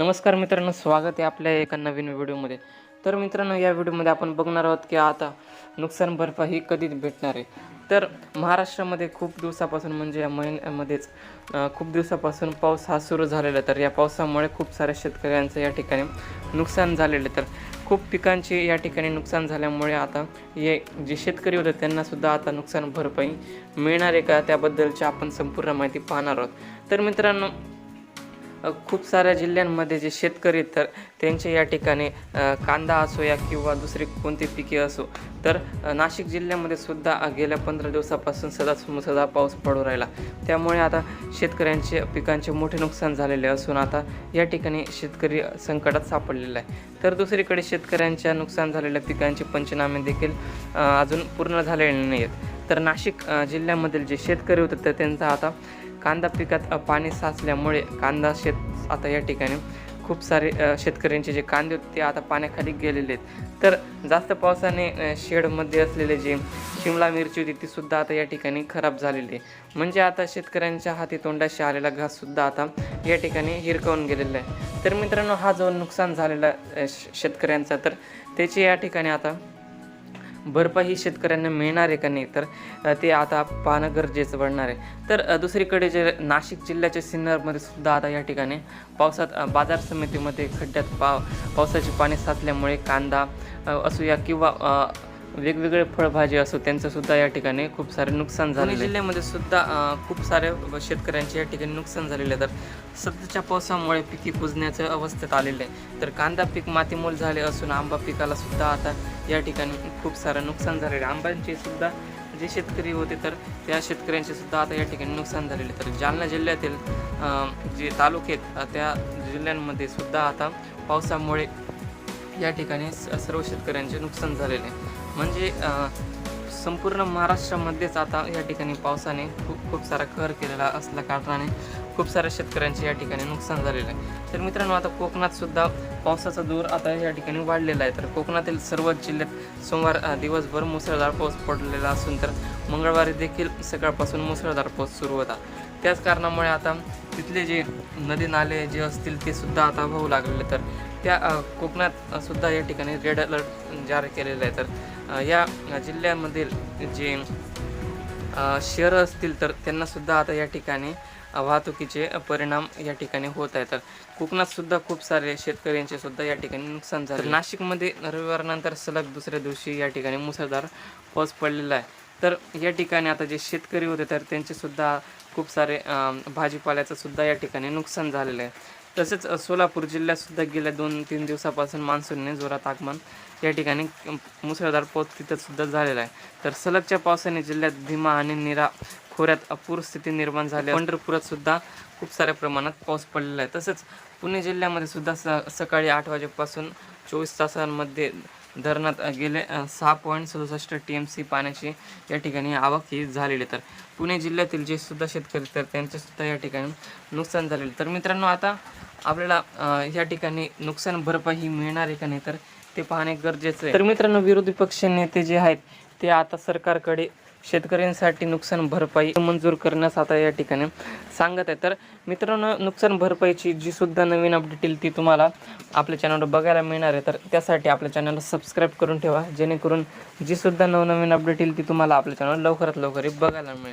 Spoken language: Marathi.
नमस्कार मित्रांनो स्वागत आहे आपल्या एका नवीन व्हिडिओमध्ये. तर मित्रांनो या व्हिडिओमध्ये आपण बघणार आहोत की आता नुकसान भरपाई कधी भेटणार आहे? तर महाराष्ट्रामध्ये खूप दिवसापासून म्हणजे या महिन्यामध्येच खूप दिवसापासून पाऊस हा सुरू झालेला तर या पावसामुळे खूप साऱ्या शेतकऱ्यांचं या ठिकाणी नुकसान झालेलं तर खूप पिकांचे या ठिकाणी नुकसान झाल्यामुळे आता हे जे शेतकरी होते त्यांनासुद्धा आता नुकसान भरपाई मिळणार आहे का? त्याबद्दलची आपण संपूर्ण माहिती पाहणार आहोत. तर मित्रांनो खूप साऱ्या जिल्ह्यांमध्ये जे शेतकरी आहेत तर त्यांचे या ठिकाणी कांदा असो या किंवा दुसरी कोणती पिके असो तर नाशिक जिल्ह्यामध्ये सुद्धा गेल्या पंधरा दिवसापासून सदा सदा पाऊस पडू राहिला. त्यामुळे आता शेतकऱ्यांचे पिकांचे मोठे नुकसान झालेले असून आता या ठिकाणी शेतकरी संकटात सापडलेला आहे. तर दुसरीकडे शेतकऱ्यांच्या नुकसान झालेल्या पिकांचे पंचनामे देखील अजून पूर्ण झालेले नाही आहेत तर नाशिक जिल्ह्यामधील जे शेतकरी होते तर त्यांचा आता कांदा पिकात पाणी साचल्यामुळे कांदा शेत आता या ठिकाणी खूप सारे शेतकऱ्यांचे जे कांदे होते ते आता पाण्याखाली गेलेले आहेत. तर जास्त पावसाने शेडमध्ये असलेले जे शिमला मिरची होती ती सुद्धा आता या ठिकाणी खराब झालेली आहे. म्हणजे आता शेतकऱ्यांच्या हाती तोंडाशी आलेला घाससुद्धा आता या ठिकाणी हिरकवून गेलेला आहे. तर मित्रांनो हा जो नुकसान झालेला श- शेतकऱ्यांचा तर त्याची या ठिकाणी आता भरपाई शेतकऱ्यांना मिळणार आहे का नाही? तर ते आता पाहणं गरजेचं पडणार आहे. तर दुसरीकडे जे नाशिक जिल्ह्याच्या सिन्नरमध्ये सुद्धा आता या ठिकाणी पावसात बाजार समितीमध्ये खड्ड्यात पाव पावसाचे पाणी साचल्यामुळे कांदा असूया किंवा वेगवेगळे फळभाजी असो त्यांचं सुद्धा या ठिकाणी खूप सारे नुकसान झाले जिल्ह्यामध्ये सुद्धा खूप सारे शेतकऱ्यांचे या ठिकाणी नुकसान झालेले आहे. तर सध्याच्या पावसामुळे पिके कुजण्याच्या अवस्थेत आलेले आहे. तर कांदा पीक मातीमोल झाले असून आंबा पिकाला सुद्धा आता या ठिकाणी खूप सारं नुकसान झालेलं आहे. आंब्यांचे सुद्धा जे शेतकरी होते तर त्या शेतकऱ्यांचे सुद्धा आता या ठिकाणी नुकसान झालेले. तर जालना जिल्ह्यातील जे तालुके आहेत त्या जिल्ह्यांमध्ये सुद्धा आता पावसामुळे या ठिकाणी सर्व शेतकऱ्यांचे नुकसान झालेले आहे. म्हणजे संपूर्ण महाराष्ट्रामध्येच आता या ठिकाणी पावसाने खूप खूप सारा कहर केलेला असल्या कारणाने खूप साऱ्या शेतकऱ्यांचे या ठिकाणी नुकसान झालेलं आहे. तर मित्रांनो आता कोकणातसुद्धा पावसाचा जोर आता या ठिकाणी वाढलेला आहे. तर कोकणातील सर्वच जिल्ह्यात सोमवार दिवसभर मुसळधार पाऊस पडलेला असून तर मंगळवारी देखील सकाळपासून मुसळधार पाऊस सुरू होता. त्याच कारणामुळे आता तिथले जे नदी नाले जे असतील ते सुद्धा आता होऊ लागलेले. तर त्या कोकणात सुद्धा या ठिकाणी रेड अलर्ट जारी केलेला आहे तर या जिल्ह्यामधील जे शहरं असतील तर त्यांनासुद्धा आता या ठिकाणी वाहतुकीचे परिणाम या ठिकाणी होत आहेत. तर कोकणातसुद्धा खूप सारे शेतकऱ्यांचे सुद्धा या ठिकाणी नुकसान झाले नाशिकमध्ये रविवारनंतर सलग दुसऱ्या दिवशी या ठिकाणी मुसळधार पाऊस पडलेला आहे. तर या ठिकाणी आता जे शेतकरी होते तर त्यांचेसुद्धा खूप सारे भाजीपाल्याचं सुद्धा या ठिकाणी नुकसान झालेलं आहे. तसेच सोलापूर जिल्ह्यातसुद्धा गेल्या दोन तीन दिवसापासून मान्सूनने जोरात आगमन या ठिकाणी मुसळधार पाऊस तिथंसुद्धा झालेलं झालेला आहे. तर सलगच्या पावसाने जिल्ह्यात भीमा आणि निरा खोऱ्यात अपूरस्थिती निर्माण झाली आहे. पंढरपुरात सुद्धा खूप साऱ्या प्रमाणात पाऊस पडलेला आहे. तसंच पुणे जिल्ह्यामध्ये सुद्धा स सकाळी आठ वाजेपासून चोवीस तासांमध्ये धरणात गेले सहा पॉईंट सदुसष्ट टी एम सी पाण्याची या ठिकाणी आवक ही झालेली तर पुणे जिल्ह्यातील जे सुद्धा शेतकरी तर त्यांचेसुद्धा या ठिकाणी नुकसान झालेलं तर मित्रांनो आता आपल्याला या ठिकाणी नुकसान भरपाई ही मिळणार आहे का नाही तर ते पाहणे गरजेचं आहे. तर मित्रांनो विरोधी पक्ष नेते जे आहेत ते आता सरकारकडे शेतकऱ्यांसाठी नुकसान भरपाई मंजूर करण्यास आता या ठिकाणी सांगत आहे. तर मित्रांनो नुकसान भरपाईची जी सुद्धा नवीन अपडेट येईल ती तुम्हाला आपल्या चॅनलवर बघायला मिळणार आहे. तर त्यासाठी आपल्या चॅनलला सबस्क्राईब करून ठेवा जेणेकरून जी सुद्धा नवनवीन अपडेट येईल ती तुम्हाला आपल्या चॅनल लवकरात लवकर बघायला मिळेल.